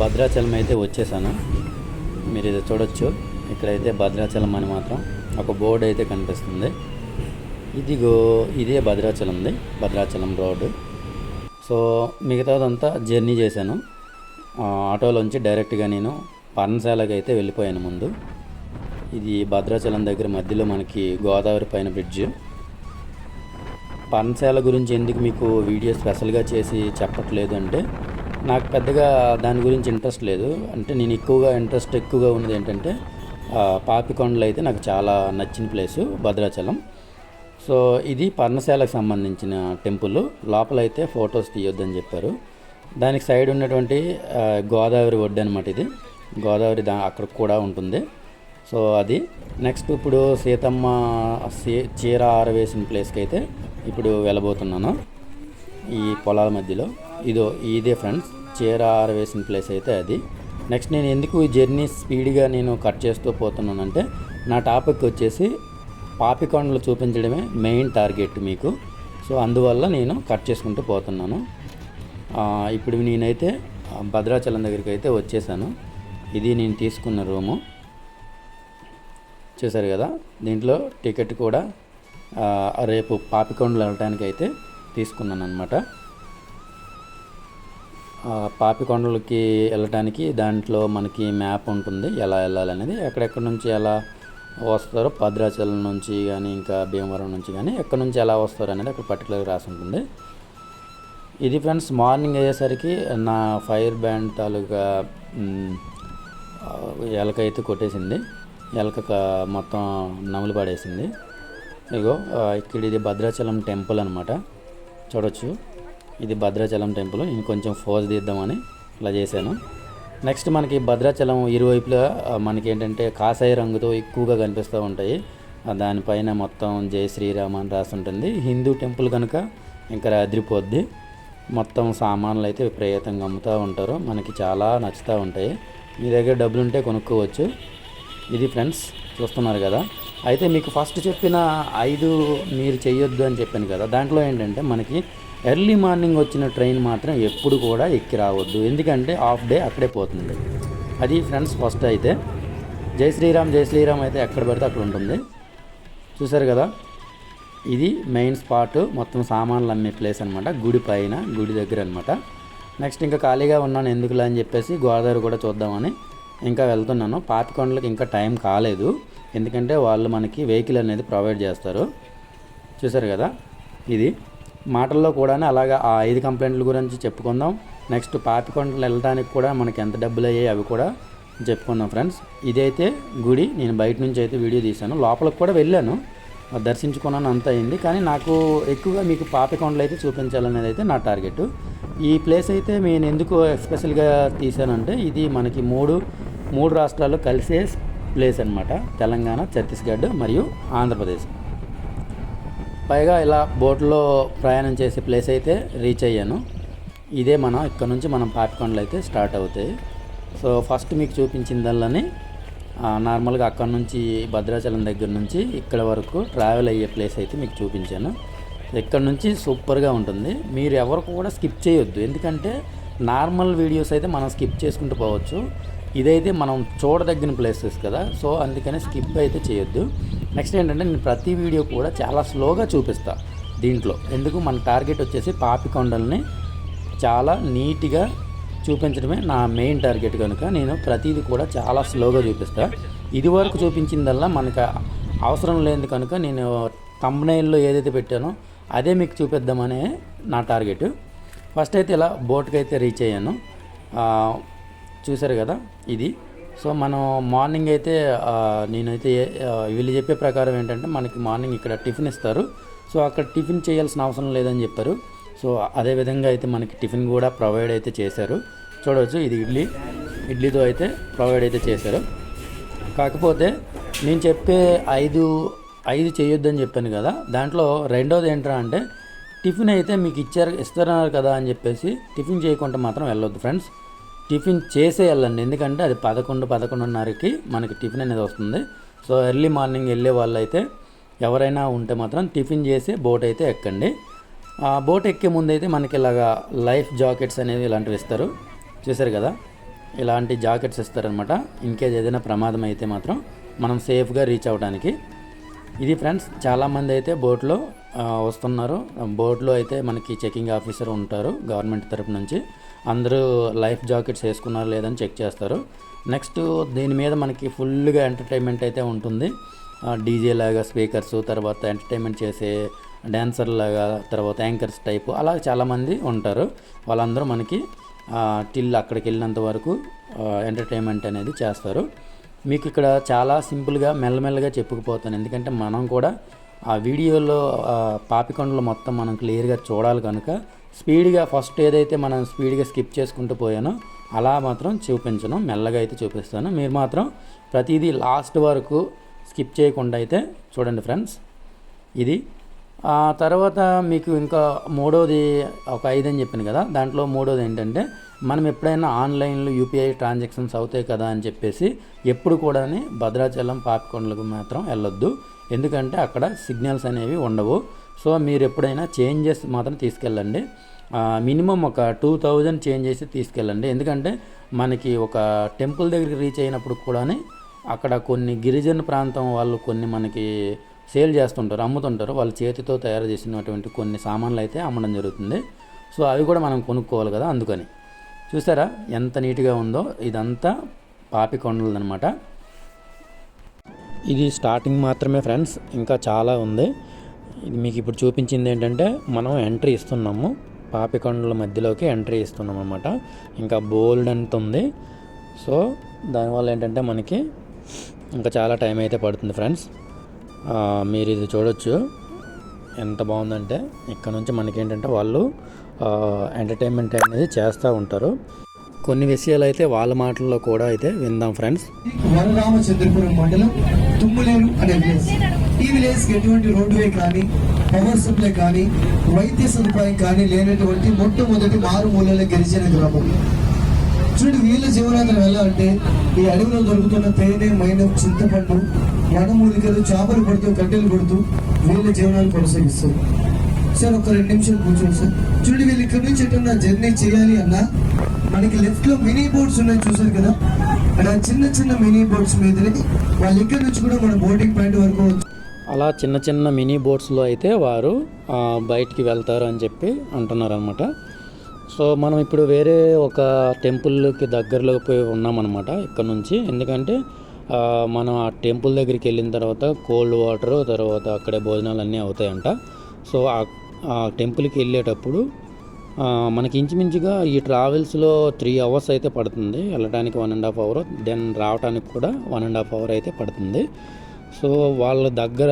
భద్రాచలం అయితే వచ్చేసాను. మీరు ఇది చూడొచ్చు. ఇక్కడైతే భద్రాచలం అని మాత్రం ఒక బోర్డు అయితే కనిపిస్తుంది. ఇదిగో ఇదే భద్రాచలంది భద్రాచలం రోడ్డు సో మిగతాదంతా జర్నీ చేశాను. ఆటోలోంచి డైరెక్ట్గా నేను పర్ణశాలకి అయితే వెళ్ళిపోయాను ముందు. ఇది భద్రాచలం దగ్గర మధ్యలో మనకి గోదావరి పైన బ్రిడ్జ్. పర్ణశాల గురించి ఎందుకు మీకు వీడియో స్పెషల్గా చేసి చెప్పట్లేదు అంటే నాకు పెద్దగా దాని గురించి ఇంట్రెస్ట్ లేదు. అంటే నేను ఎక్కువగా ఇంట్రెస్ట్ ఎక్కువగా ఉన్నది ఏంటంటే పాపికొండలు అయితే నాకు చాలా నచ్చిన ప్లేసు భద్రాచలం. సో ఇది పర్ణశాలకు సంబంధించిన టెంపుల్. లోపల అయితే ఫొటోస్ తీయొద్దని చెప్పారు. దానికి సైడ్ ఉన్నటువంటి గోదావరి ఒడ్డు అనమాట ఇది. గోదావరి దా అక్కడ కూడా ఉంటుంది. సో అది. నెక్స్ట్ ఇప్పుడు సీతమ్మ చీర ఆరవేసిన ప్లేస్కి అయితే ఇప్పుడు వెళ్ళబోతున్నాను ఈ పొలాల మధ్యలో. ఇదో ఇదే ఫ్రెండ్స్ చీర ఆరవేసిన ప్లేస్ అయితే అది. నెక్స్ట్ నేను ఎందుకు ఈ జర్నీ స్పీడ్గా నేను కట్ చేస్తూ పోతున్నానంటే నా టాపిక్ వచ్చేసి పాపికొండలు చూపించడమే మెయిన్ టార్గెట్ మీకు. సో అందువల్ల నేను కట్ చేసుకుంటూ పోతున్నాను. ఇప్పుడు నేనైతే భద్రాచలం దగ్గరికి అయితే వచ్చేసాను. ఇది నేను తీసుకున్న రూము. చూసారు కదా దీంట్లో టికెట్ కూడా రేపు పాపికొండలు వెళ్ళటానికి అయితే తీసుకున్నాను అనమాట పాపికొండలకి వెళ్ళటానికి దాంట్లో మనకి మ్యాప్ ఉంటుంది ఎలా వెళ్ళాలనేది. ఎక్కడెక్కడి నుంచి ఎలా వస్తారో భద్రాచలం నుంచి కానీ ఇంకా భీమవరం నుంచి కానీ ఎక్కడి నుంచి ఎలా వస్తారు అనేది అక్కడ పర్టికులర్గా రాసి ఉంటుంది. ఇది ఫ్రెండ్స్ మార్నింగ్ అయ్యేసరికి నా ఫైర్ బ్యాండ్ తాలూకా ఎలక అయితే కొట్టేసింది. ఎలక మొత్తం నములు పడేసింది. ఇగో ఇక్కడ ఇది భద్రాచలం టెంపుల్ అనమాట చూడొచ్చు. ఇది భద్రాచలం టెంపుల్. నేను కొంచెం ఫోజ్ తీద్దామని ఇలా చేశాను. నెక్స్ట్ మనకి భద్రాచలం ఇరువైపులా మనకి ఏంటంటే కాషాయ రంగుతో ఎక్కువగా కనిపిస్తూ ఉంటాయి. దానిపైన మొత్తం జై శ్రీరామ్ అని రాసి ఉంటుంది హిందూ టెంపుల్ కనుక ఇంకా అదిరిపోద్ది. మొత్తం సామాన్లు అయితే విపరీతంగా అమ్ముతూ ఉంటారు. మనకి చాలా నచ్చుతూ ఉంటాయి. మీ దగ్గర డబ్బులు ఉంటే కొనుక్కోవచ్చు. ఇది ఫ్రెండ్స్ చూస్తున్నారు కదా. అయితే మీకు ఫస్ట్ చెప్పిన ఐదు మీరు చేయొద్దు అని చెప్పాను కదా. దాంట్లో ఏంటంటే మనకి ఎర్లీ మార్నింగ్ వచ్చిన ట్రైన్ మాత్రం ఎప్పుడు కూడా ఎక్కి రావద్దు. ఎందుకంటే హాఫ్ డే అక్కడే పోతుంది. అది ఫ్రెండ్స్ ఫస్ట్ అయితే. జై శ్రీరామ్ జై శ్రీరామ్ అయితే ఎక్కడ పడితే అక్కడ ఉంటుంది. చూసారు కదా? ఇది మెయిన్ స్పాట్. మొత్తం సామాన్లు అమ్మే ప్లేస్ అనమాట గుడి పైన గుడి దగ్గర అనమాట నెక్స్ట్ ఇంకా ఖాళీగా ఉన్నాను ఎందుకులే అని చెప్పేసి గోదావరి కూడా చూద్దామని ఇంకా వెళ్తున్నాను. పాపికొండలకు ఇంకా టైం కాలేదు. ఎందుకంటే వాళ్ళు మనకి వెహికల్ అనేది ప్రొవైడ్ చేస్తారు. చూసారు కదా? ఇది. మాటల్లో కూడా అలాగా ఆ ఐదు కంప్లైంట్ల గురించి చెప్పుకుందాం. నెక్స్ట్ పాపికొండలు వెళ్ళడానికి కూడా మనకి ఎంత డబ్బులు అయ్యాయి అవి కూడా చెప్పుకుందాం ఫ్రెండ్స్. ఇదైతే గుడి నేను బయట నుంచి అయితే వీడియో తీశాను. లోపలికి కూడా వెళ్ళాను. దర్శించుకున్నాను అంత అయింది. కానీ నాకు ఎక్కువగా మీకు పాపికొండలు అయితే చూపించాలనేది అయితే నా టార్గెట్. ఈ ప్లేస్ అయితే నేను ఎందుకు ఎస్పెషల్గా తీశానంటే ఇది మనకి మూడు మూడు రాష్ట్రాలు కలిసే ప్లేస్ అన్నమాట. తెలంగాణ ఛత్తీస్గఢ్ మరియు ఆంధ్రప్రదేశ్. పైగా ఇలా బోట్లో ప్రయాణం చేసే ప్లేస్ అయితే రీచ్ అయ్యాను. ఇదే మనం ఇక్కడ నుంచి మనం పాపికొండలు అయితే స్టార్ట్ అవుతాయి. సో ఫస్ట్ మీకు చూపించిందల్లని నార్మల్గా అక్కడ నుంచి భద్రాచలం దగ్గర నుంచి ఇక్కడ వరకు ట్రావెల్ అయ్యే ప్లేస్ అయితే మీకు చూపించాను. ఇక్కడ నుంచి సూపర్గా ఉంటుంది. మీరు ఎవరు కూడా స్కిప్ చేయొద్దు. ఎందుకంటే నార్మల్ వీడియోస్ అయితే మనం స్కిప్ చేసుకుంటూ పోవచ్చు. ఇదైతే మనం చూడదగిన ప్లేసెస్ కదా. సో అందుకనే స్కిప్ అయితే చేయొద్దు. నెక్స్ట్ ఏంటంటే నేను ప్రతి వీడియో కూడా చాలా స్లోగా చూపిస్తా దీంట్లో. ఎందుకు? మన టార్గెట్ వచ్చేసి పాపికొండల్ని చాలా నీట్గా చూపించడమే నా మెయిన్ టార్గెట్ కనుక. నేను ప్రతిదీ కూడా చాలా స్లోగా చూపిస్తా. ఇదివరకు చూపించిందల్లా మనకు అవసరం లేదు కనుక నేను తమ్నైల్లో ఏదైతే పెట్టానో అదే మీకు చూపిద్దామనే నా టార్గెట్. ఫస్ట్ అయితే ఇలా బోట్కి అయితే రీచ్ అయ్యాను. చూసారు కదా ఇది. సో మనం మార్నింగ్ అయితే నేనైతే వీళ్ళు చెప్పే ప్రకారం ఏంటంటే మనకి మార్నింగ్ ఇక్కడ టిఫిన్ ఇస్తారు. సో అక్కడ టిఫిన్ చేయాల్సిన అవసరం లేదని చెప్పారు సో అదే విధంగా అయితే మనకి టిఫిన్ కూడా ప్రొవైడ్ అయితే చేశారు. చూడవచ్చు ఇది ఇడ్లీ. ఇడ్లీతో అయితే ప్రొవైడ్ అయితే చేశారు. కాకపోతే నేను చెప్పే ఐదు ఐదు చేయొద్దని చెప్పాను కదా దాంట్లో రెండోది ఏంట్రా అంటే టిఫిన్ అయితే మీకు ఇచ్చారు ఇస్తున్నారు కదా అని చెప్పేసి టిఫిన్ చేయకుండా మాత్రం వెళ్ళొద్దు ఫ్రెండ్స్. టిఫిన్ చేసే వెళ్ళండి ఎందుకంటే అది పదకొండు పదకొండున్నరకి మనకి టిఫిన్ అనేది వస్తుంది. సో ఎర్లీ మార్నింగ్ వెళ్ళే వాళ్ళు అయితే ఎవరైనా ఉంటే మాత్రం టిఫిన్ చేసి బోట్ అయితే ఎక్కండి. ఆ బోట్ ఎక్కే ముందు అయితే మనకి ఇలాగా లైఫ్ జాకెట్స్ అనేవి ఇలాంటివి ఇస్తారు. చూసారు కదా? ఇలాంటి జాకెట్స్ ఇస్తారనమాట. ఇన్కేస్ ఏదైనా ప్రమాదం అయితే మాత్రం మనం సేఫ్గా రీచ్ అవ్వడానికి ఇది ఫ్రెండ్స్ చాలామంది అయితే బోట్లో వస్తున్నారు. బోట్లో అయితే మనకి చెకింగ్ ఆఫీసర్ ఉంటారు గవర్నమెంట్ తరపు నుంచి. అందరూ లైఫ్ జాకెట్స్ వేసుకున్నారు లేదని చెక్ చేస్తారు. నెక్స్ట్ దీని మీద మనకి ఫుల్గా ఎంటర్టైన్మెంట్ అయితే ఉంటుంది. డీజే లాగా స్పీకర్స్ తర్వాత ఎంటర్టైన్మెంట్ చేసే డ్యాన్సర్ లాగా తర్వాత యాంకర్స్ టైపు అలా చాలామంది ఉంటారు. వాళ్ళందరూ మనకి టిల్ అక్కడికి వెళ్ళినంత వరకు ఎంటర్టైన్మెంట్ అనేది చేస్తారు. మీకు ఇక్కడ చాలా సింపుల్గా మెల్లమెల్లగా చెప్పుకుపోతాను. ఎందుకంటే మనం కూడా ఆ వీడియోలో పాపికొండలు మొత్తం మనం క్లియర్గా చూడాలి కనుక స్పీడ్గా ఫస్ట్ ఏదైతే మనం స్పీడ్గా స్కిప్ చేసుకుంటూ పోయానో అలా మాత్రం చూపించను. మెల్లగా అయితే చూపిస్తాను. మీరు మాత్రం ప్రతిదీ లాస్ట్ వరకు స్కిప్ చేయకుండా అయితే చూడండి ఫ్రెండ్స్. ఇది. ఆ తర్వాత మీకు ఇంకా మూడోది ఒక ఐదు అని చెప్పాను కదా దాంట్లో మూడోది ఏంటంటే మనం ఎప్పుడైనా ఆన్లైన్లో యూపీఐ ట్రాన్సాక్షన్స్ అవుతాయి కదా అని చెప్పేసి ఎప్పుడు కూడా భద్రాచలం పాపికొండలకు మాత్రం వెళ్ళొద్దు. ఎందుకంటే అక్కడ సిగ్నల్స్ అనేవి ఉండవు. సో మీరు ఎప్పుడైనా చేంజెస్ మాత్రం తీసుకెళ్ళండి. మినిమం ఒక టూ థౌజండ్ చేంజ్ చేసి తీసుకెళ్ళండి. ఎందుకంటే మనకి ఒక టెంపుల్ దగ్గరికి రీచ్ అయినప్పుడు కూడా అక్కడ కొన్ని గిరిజన ప్రాంతం వాళ్ళు కొన్ని మనకి సేల్ చేస్తుంటారు అమ్ముతుంటారు. వాళ్ళ చేతితో తయారు చేసినటువంటి కొన్ని సామాన్లు అయితే అమ్మడం జరుగుతుంది. సో అవి కూడా మనం కొనుక్కోవాలి కదా అందుకని. చూసారా ఎంత నీట్గా ఉందో? ఇదంతా పాపికొండలదనమాట ఇది స్టార్టింగ్ మాత్రమే ఫ్రెండ్స్. ఇంకా చాలా ఉంది. ఇది మీకు ఇప్పుడు చూపించింది ఏంటంటే మనం ఎంట్రీ ఇస్తున్నాము. పాపికొండల మధ్యలోకి ఎంట్రీ ఇస్తున్నాం అనమాట ఇంకా బోల్డ్ అంత ఉంది? సో దానివల్ల ఏంటంటే మనకి ఇంకా చాలా టైం అయితే పడుతుంది ఫ్రెండ్స్. మీరు ఇది చూడొచ్చు. ఎంత బాగుందంటే ఇక్కడ నుంచి మనకి ఏంటంటే వాళ్ళు ఎంటర్టైన్మెంట్ అనేది చేస్తూ ఉంటారు. కొన్ని విషయాలు అయితే వాళ్ళ మాటల్లో కూడా అయితే విందాం ఫ్రెండ్స్. వరరామచంద్రపురం మండలం తుమ్ములేరు అనే విలేజ్. ఈ విలేజ్ ఎటువంటి రోడ్డువే కానీ పవర్ సప్లై కానీ వైద్య సదుపాయం కానీ లేనటువంటి మొట్టమొదటి మారుమూలల గెలిచిన గ్రామం. చూడు వీళ్ళ జీవనాధారం ఎలా అంటే ఈ అడవిలో దొరుకుతున్న తేనె మైన చింతపండు వనమూలికలు చేపలు పడుతూ కట్టెలు పడుతూ వీళ్ళ జీవనాన్ని కొనసాగిస్తారు. సార్ ఒక రెండు నిమిషాలు కూర్చోండి సార్. చూడండి వీళ్ళు ఇక్కడ నుంచి ఎటున్నా జర్నీ చేయాలి అన్నా మనకి లెఫ్ట్లో మినీ బోట్స్ ఉన్నాయి చూసారు కదా? అలా చిన్న చిన్న మినీ బోట్స్ మీదనే వాళ్ళ ఇక్కడ నుంచి కూడా మన బోటింగ్ పాయింట్ వరకు అలా చిన్న చిన్న మినీ బోట్స్లో అయితే వారు బయటికి వెళ్తారు అని చెప్పి అంటున్నారు అనమాట సో మనం ఇప్పుడు వేరే ఒక టెంపుల్కి దగ్గరలో పోయి ఉన్నామన్నమాట ఇక్కడ నుంచి. ఎందుకంటే మనం ఆ టెంపుల్ దగ్గరికి వెళ్ళిన తర్వాత కోల్డ్ వాటర్ తర్వాత అక్కడే భోజనాలు అన్నీ అవుతాయంట. సో ఆ- టెంపుల్కి వెళ్ళేటప్పుడు మనకి ఇంచుమించుగా ఈ ట్రావెల్స్లో త్రీ అవర్స్ అయితే పడుతుంది. వెళ్ళడానికి one and half hour then రావడానికి కూడా వన్ అండ్ హాఫ్ అవర్ అయితే పడుతుంది. సో వాళ్ళ దగ్గర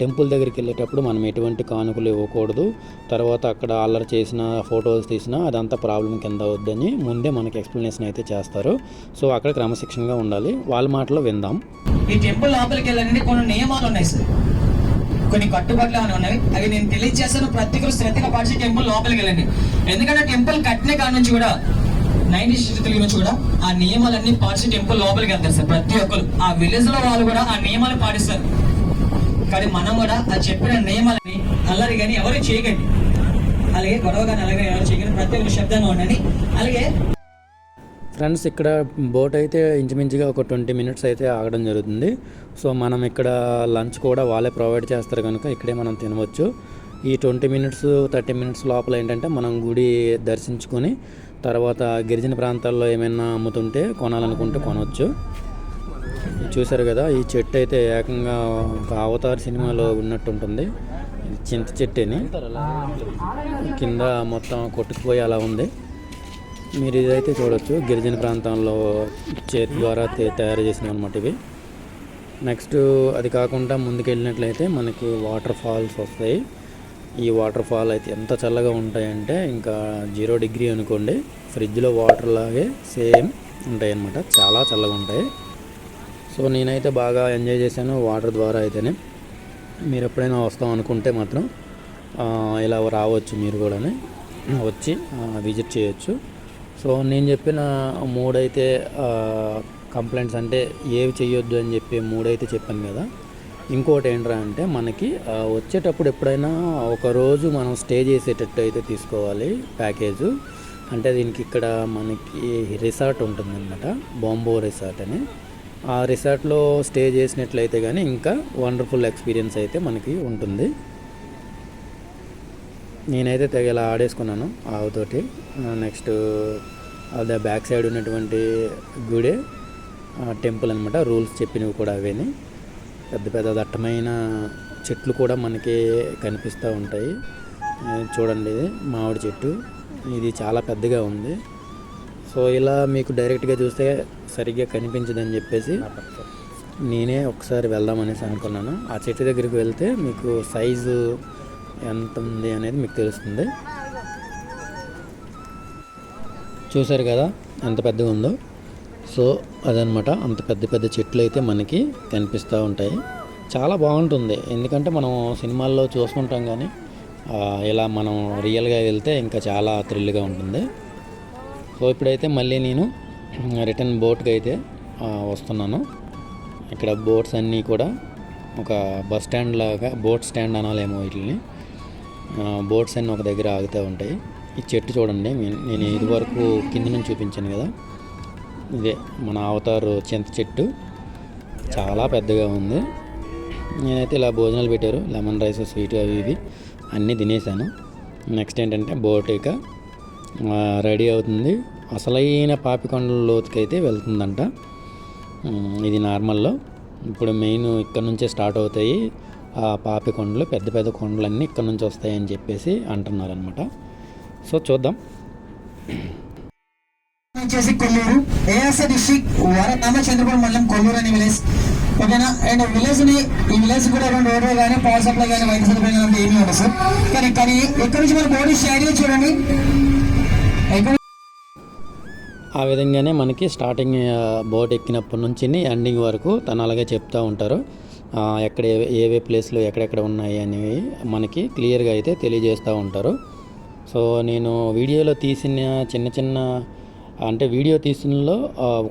టెంపుల్ దగ్గరికి వెళ్ళేటప్పుడు మనం ఎటువంటి కానుకలు ఇవ్వకూడదు. తర్వాత అక్కడ అల్లరి చేసిన ఫొటోస్ తీసినా అదంతా ప్రాబ్లం కింద అవుద్దని ముందే మనకి ఎక్స్ప్లెనేషన్ అయితే చేస్తారు. సో అక్కడ క్రమశిక్షణగా ఉండాలి. వాళ్ళ మాటలో విందాం. ఈ టెంపుల్ లోపలికి వెళ్ళాలంటే కొన్ని నియమాలు ఉన్నాయి సార్. కొన్ని కట్టుబాట్లు అని ఉన్నాయి. అవి నేను తెలియజేస్తాను ప్రతి ఒక్కరు శ్రద్ధగా పాటించి టెంపుల్ లోపలికి వెళ్ళండి. ఎందుకంటే టెంపుల్ కట్టిన కాడ నుంచి కూడా నైన్ స్థితుల నుంచి కూడా ఆ నియమాలన్నీ పాటించి టెంపుల్ లోపలికి వెళ్తారు సార్ ప్రతి ఒక్కరు. ఆ విలేజ్లో వాళ్ళు కూడా ఆ నియమాలు పాటిస్తారు. కానీ మనం కూడా ఆ చెప్పిన నియమాలని అల్లరి కానీ ఎవరు చేయకండి. అలాగే గొడవ కానీ అలాగే ఎవరు చేయకండి. ప్రతి ఒక్కరు శబ్దంగా ఉండండి. అలాగే ఫ్రెండ్స్ ఇక్కడ బోట్ అయితే ఇంచుమించుగా ఒక ట్వంటీ మినిట్స్ అయితే ఆగడం జరుగుతుంది. సో మనం ఇక్కడ లంచ్ కూడా వాళ్ళే ప్రొవైడ్ చేస్తారు కనుక ఇక్కడే మనం తినవచ్చు. ఈ ట్వంటీ మినిట్స్ థర్టీ మినిట్స్ లోపల ఏంటంటే మనం గుడి దర్శించుకొని తర్వాత గిరిజన ప్రాంతాల్లో ఏమైనా అమ్ముతుంటే కొనాలనుకుంటే కొనవచ్చు చూశారు కదా ఈ చెట్టు అయితే ఏకంగా ఒక అవతార్ సినిమాలో ఉన్నట్టు ఉంటుంది చింత చెట్టు అని కింద మొత్తం కొట్టుకుపోయి అలా ఉంది. మీరు ఇదైతే చూడొచ్చు. గిరిజన ప్రాంతంలో చేతి ద్వారా తయారు చేసినవి అనమాట ఇవి. నెక్స్ట్ అది కాకుండా ముందుకెళ్ళినట్లయితే మనకి వాటర్ ఫాల్స్ వస్తాయి. ఈ వాటర్ ఫాల్ అయితే ఎంత చల్లగా ఉంటాయంటే ఇంకా జీరో డిగ్రీ అనుకోండి ఫ్రిడ్జ్లో వాటర్ లాగే సేమ్ ఉంటాయి అన్నమాట చాలా చల్లగా ఉంటాయి. సో నేనైతే బాగా ఎంజాయ్ చేశాను వాటర్ ద్వారా అయితేనే. మీరు ఎప్పుడైనా వస్తాం అనుకుంటే మాత్రం ఇలా రావచ్చు మీరు కూడా వచ్చి విజిట్ చేయొచ్చు. సో నేను చెప్పిన మూడైతే కంప్లైంట్స్ అంటే ఏవి చేయొద్దు అని చెప్పి మూడైతే చెప్పాను కదా. ఇంకోటి ఏంట్రా అంటే మనకి వచ్చేటప్పుడు ఎప్పుడైనా ఒక రోజు మనం స్టే చేసేటట్టు అయితే తీసుకోవాలి ప్యాకేజు. అంటే దీనికి ఇక్కడ మనకి రిసార్ట్ ఉంటుందన్నమాట బాంబో రిసార్ట్ అని. ఆ రిసార్ట్లో స్టే చేసినట్లయితే కానీ ఇంకా వండర్ఫుల్ ఎక్స్పీరియన్స్ అయితే మనకి ఉంటుంది. నేనైతే తెగ ఇలా ఆడేసుకున్నాను ఆవుతోటి. నెక్స్ట్ అదే బ్యాక్ సైడ్ ఉన్నటువంటి గుడే టెంపుల్ అనమాట రూల్స్ చెప్పినవి కూడా అవేని. పెద్ద పెద్ద దట్టమైన చెట్లు కూడా మనకి కనిపిస్తూ ఉంటాయి. చూడండి ఇది మామిడి చెట్టు. ఇది చాలా పెద్దగా ఉంది. సో ఇలా మీకు డైరెక్ట్గా చూస్తే సరిగ్గా కనిపించదని చెప్పేసి నేనే ఒకసారి వెళ్దామనేసి అనుకున్నాను. ఆ చెట్టు దగ్గరికి వెళ్తే మీకు సైజు ఎంత ఉంది అనేది మీకు తెలుస్తుంది. చూసారు కదా ఎంత పెద్దగా ఉందో. సో అదనమాట అంత పెద్ద పెద్ద చెట్లు అయితే మనకి కనిపిస్తూ ఉంటాయి. చాలా బాగుంటుంది. ఎందుకంటే మనం సినిమాల్లో చూసుకుంటాం కానీ ఇలా మనం రియల్గా వెళ్తే ఇంకా చాలా థ్రిల్గా ఉంటుంది. సో ఇప్పుడైతే మళ్ళీ నేను రిటర్న్ బోట్కి అయితే వస్తున్నాను. ఇక్కడ బోట్స్ అన్నీ కూడా ఒక బస్ స్టాండ్ లాగా బోట్ స్టాండ్ అనాలేమో వీటిని. బోట్స్ అన్నీ ఒక దగ్గర ఆగుతూ ఉంటాయి. ఈ చెట్టు చూడండి నేను నేను ఇదివరకు కింద నుంచి చూపించాను కదా. ఇదే మన అవతారు చింత చెట్టు. చాలా పెద్దగా ఉంది. నేనైతే ఇలా భోజనాలు పెట్టారు. లెమన్ రైస్ స్వీట్ అవి ఇవి అన్నీ తినేసాను. నెక్స్ట్ ఏంటంటే బోట్ ఇక రెడీ అవుతుంది. అసలైన పాపికొండల లోతుకైతే వెళ్తుందంట. ఇది నార్మల్లో. ఇప్పుడు మెయిన్ ఇక్కడ నుంచే స్టార్ట్ అవుతాయి. ఆ పాపి కొండలు పెద్ద పెద్ద కొండలన్నీ ఇక్కడ నుంచి వస్తాయని చెప్పేసి అంటున్నారు అనమాట సో చూద్దాం. వచ్చేసి కొల్లూరు ఏఎస్ఏ డిస్ట్రిక్ట్ వరనామ చంద్రపురం మండలం కొల్లూరు అనే విలేజ్ ఓకేనా? అండ్ విలేజ్ని ఈ విలేజ్ కూడా ఎటువంటి రోడ్డు కానీ పవర్ సప్లై కానీ వైద్య సదుపాయం కానీ ఏమీ ఉండదు సార్ కానీ కానీ ఇక్కడ నుంచి మన బోర్డు స్టైల్ చూడండి. ఎక్కడ ఆ విధంగానే మనకి స్టార్టింగ్ బోట్ ఎక్కినప్పటి నుంచి ఎండింగ్ వరకు తను అలాగే చెప్తూ ఉంటారు. ఎక్కడ ఏవే ప్లేస్లు ఎక్కడెక్కడ ఉన్నాయి అనేవి మనకి క్లియర్గా అయితే తెలియజేస్తూ ఉంటారు. సో నేను వీడియోలో తీసిన చిన్న చిన్న అంటే వీడియో తీసినలో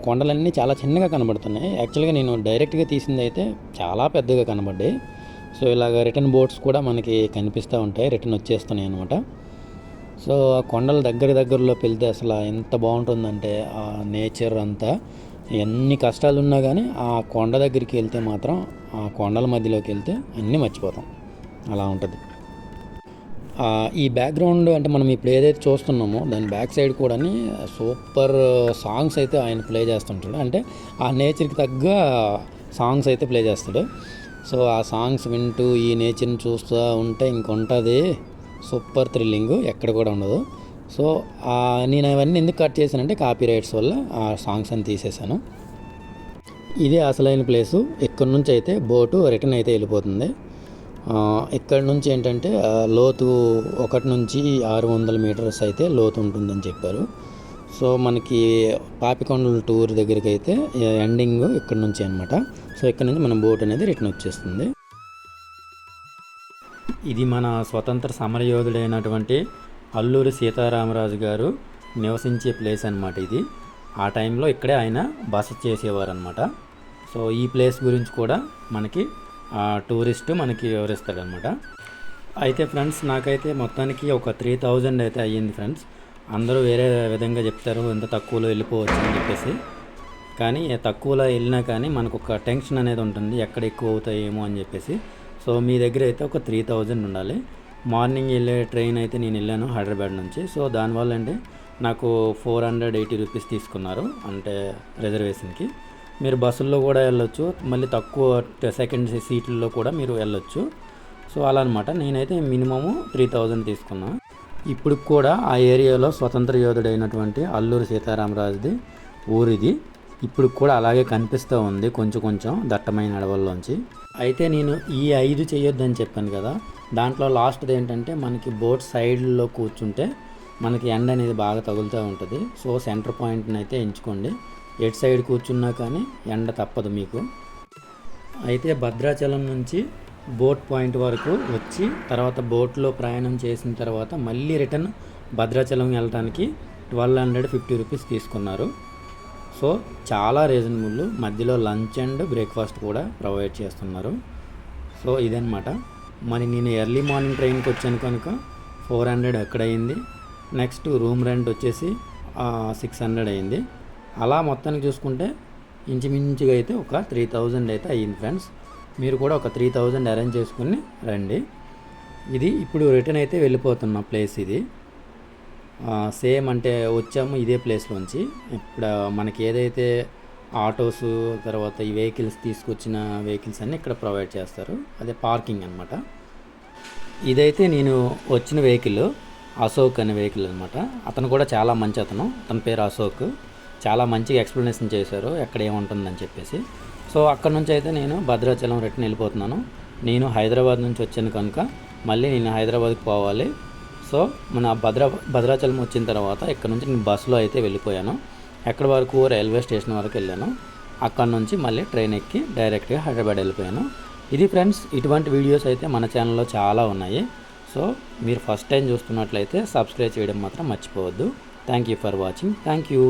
కొండలన్నీ చాలా చిన్నగా కనబడుతున్నాయి. యాక్చువల్గా నేను డైరెక్ట్గా తీసింది అయితే చాలా పెద్దగా కనబడ్డాయి. సో ఇలాగ రిటర్న్ బోట్స్ కూడా మనకి కనిపిస్తూ ఉంటాయి. రిటర్న్ వచ్చేస్తున్నాయి అనమాట సో ఆ కొండల దగ్గర దగ్గరలోకి వెళ్తే అసలు ఎంత బాగుంటుందంటే ఆ నేచర్ అంతా. ఎన్ని కష్టాలు ఉన్నా కానీ ఆ కొండ దగ్గరికి వెళ్తే మాత్రం ఆ కొండల మధ్యలోకి వెళ్తే అన్నీ మర్చిపోతాం. అలా ఉంటుంది. ఈ బ్యాక్గ్రౌండ్ అంటే మనం ఇప్పుడు ఏదైతే చూస్తున్నామో దాని బ్యాక్ సైడ్ కూడా సూపర్ సాంగ్స్ అయితే ఆయన ప్లే చేస్తుంటాడు. అంటే ఆ నేచర్కి తగ్గ సాంగ్స్ అయితే ప్లే చేస్తాడు. సో ఆ సాంగ్స్ వింటూ ఈ నేచర్ని చూస్తూ ఉంటే ఇంకొంటుంది. సూపర్ థ్రిల్లింగ్ ఎక్కడ కూడా ఉండదు. సో నేను అవన్నీ ఎందుకు కట్ చేశానంటే కాపీ రైట్స్ వల్ల ఆ సాంగ్స్ అని తీసేశాను. ఇదే అసలైన ప్లేసు ఇక్కడ నుంచి అయితే బోటు రిటర్న్ అయితే వెళ్ళిపోతుంది. ఇక్కడ నుంచి ఏంటంటే లోతు ఒకటి నుంచి ఆరు వందల మీటర్స్ అయితే లోతు ఉంటుందని చెప్పారు. సో మనకి పాపికొండల టూర్ దగ్గరికి అయితే ఎండింగ్ ఇక్కడ నుంచి అనమాట సో ఇక్కడ నుంచి మన బోట్ అనేది రిటర్న్ వచ్చేస్తుంది. ఇది మన స్వతంత్ర సమరయోధుడైనటువంటి అల్లూరి సీతారామరాజు గారు నివసించే ప్లేస్ అనమాట ఇది. ఆ టైంలో ఇక్కడే ఆయన బస చేసేవారు అనమాట సో ఈ ప్లేస్ గురించి కూడా మనకి ఆ టూరిస్ట్ మనకి వివరిస్తాడనమాట అయితే ఫ్రెండ్స్ నాకైతే మొత్తానికి ఒక త్రీ థౌజండ్ అయితే అయ్యింది ఫ్రెండ్స్. అందరూ వేరే విధంగా చెప్తారు ఎంత తక్కువలో వెళ్ళిపోవచ్చు అని చెప్పేసి. కానీ తక్కువలో వెళ్ళినా కానీ మనకు ఒక టెన్షన్ అనేది ఉంటుంది ఎక్కడ ఎక్కువ అవుతాయేమో అని చెప్పేసి. సో మీ దగ్గర అయితే ఒక త్రీ థౌజండ్ ఉండాలి. మార్నింగ్ వెళ్ళే ట్రైన్ అయితే నేను వెళ్ళాను హైదరాబాద్ నుంచి. సో దానివల్ల అంటే నాకు ఫోర్ హండ్రెడ్ ఎయిటీ రూపీస్ తీసుకున్నారు అంటే రిజర్వేషన్కి. మీరు బస్సుల్లో కూడా వెళ్ళొచ్చు మళ్ళీ తక్కువ సెకండ్ సీట్లలో కూడా మీరు వెళ్ళొచ్చు. సో అలా అనమాట నేనైతే మినిమము త్రీ థౌజండ్ తీసుకున్నా. ఇప్పుడు కూడా ఆ ఏరియాలో స్వతంత్ర యోధుడైనటువంటి అల్లూరు సీతారామరాజుది ఊరిది. ఇప్పుడు కూడా అలాగే కనిపిస్తూ ఉంది కొంచెం కొంచెం దట్టమైన అడవుల్లోంచి అయితే నేను ఈ ఐదు చేయొద్దని చెప్పాను కదా దాంట్లో లాస్ట్ది ఏంటంటే మనకి బోట్ సైడ్లో కూర్చుంటే మనకి ఎండ అనేది బాగా తగులుతూ ఉంటుంది. సో సెంటర్ పాయింట్ని అయితే ఎంచుకోండి. ఎటు సైడ్ కూర్చున్నా కానీ ఎండ తప్పదు మీకు. అయితే భద్రాచలం నుంచి బోట్ పాయింట్ వరకు వచ్చి తర్వాత బోట్లో ప్రయాణం చేసిన తర్వాత మళ్ళీ రిటర్న్ భద్రాచలం వెళ్ళడానికి ట్వెల్వ్ హండ్రెడ్ ఫిఫ్టీ రూపీస్ తీసుకున్నారు. సో చాలా రీజనబుల్. మధ్యలో లంచ్ అండ్ బ్రేక్ఫాస్ట్ కూడా ప్రొవైడ్ చేస్తున్నారు. సో ఇదనమాట మరి నేను ఎర్లీ మార్నింగ్ ట్రైన్కి వచ్చాను కనుక ఫోర్ హండ్రెడ్ అక్కడ అయింది. నెక్స్ట్ రూమ్ రెంట్ వచ్చేసి సిక్స్ హండ్రెడ్ అయింది. అలా మొత్తానికి చూసుకుంటే ఇంచుమించుగా అయితే ఒక త్రీ థౌజండ్ అయితే అయ్యింది ఫ్రెండ్స్. మీరు కూడా ఒక త్రీ థౌజండ్ అరేంజ్ చేసుకుని రండి. ఇది ఇప్పుడు రిటర్న్ అయితే వెళ్ళిపోతున్న ప్లేస్ ఇది. సేమ్ అంటే వచ్చాము ఇదే ప్లేస్లోంచి. ఇప్పుడు మనకి ఏదైతే ఆటోస్ తర్వాత ఈ వెహికల్స్ తీసుకొచ్చిన వెహికల్స్ అన్నీ ఇక్కడ ప్రొవైడ్ చేస్తారు. అదే పార్కింగ్ అనమాట ఇదైతే నేను వచ్చిన వెహికల్ అశోక్ అనే వెహికల్ అనమాట అతను కూడా చాలా మంచి అతను. అతని పేరు అశోక్. చాలా మంచిగా ఎక్స్ప్లెనేషన్ చేశారు. ఎక్కడ ఏముంటుందని చెప్పేసి. సో అక్కడ నుంచి అయితే నేను భద్రాచలం రిటర్న్ వెళ్ళిపోతున్నాను. నేను హైదరాబాద్ నుంచి వచ్చాను కనుక మళ్ళీ నేను హైదరాబాద్కి పోవాలి. సో మన భద్రా భద్రాచలం వచ్చిన తర్వాత ఇక్కడ నుంచి నేను బస్సులో అయితే వెళ్ళిపోయాను. ఎక్కడి వరకు రైల్వే స్టేషన్ వరకు వెళ్ళాను అక్కడ నుంచి మళ్ళీ ట్రైన్ ఎక్కి డైరెక్ట్గా హైదరాబాద్ వెళ్ళిపోయాను. ఇది ఫ్రెండ్స్ ఇటువంటి వీడియోస్ అయితే మన ఛానల్లో చాలా ఉన్నాయి. సో మీరు ఫస్ట్ టైం చూస్తున్నట్లయితే సబ్స్క్రైబ్ చేయడం మాత్రం మర్చిపోవద్దు. Thank you for watching. Thank you.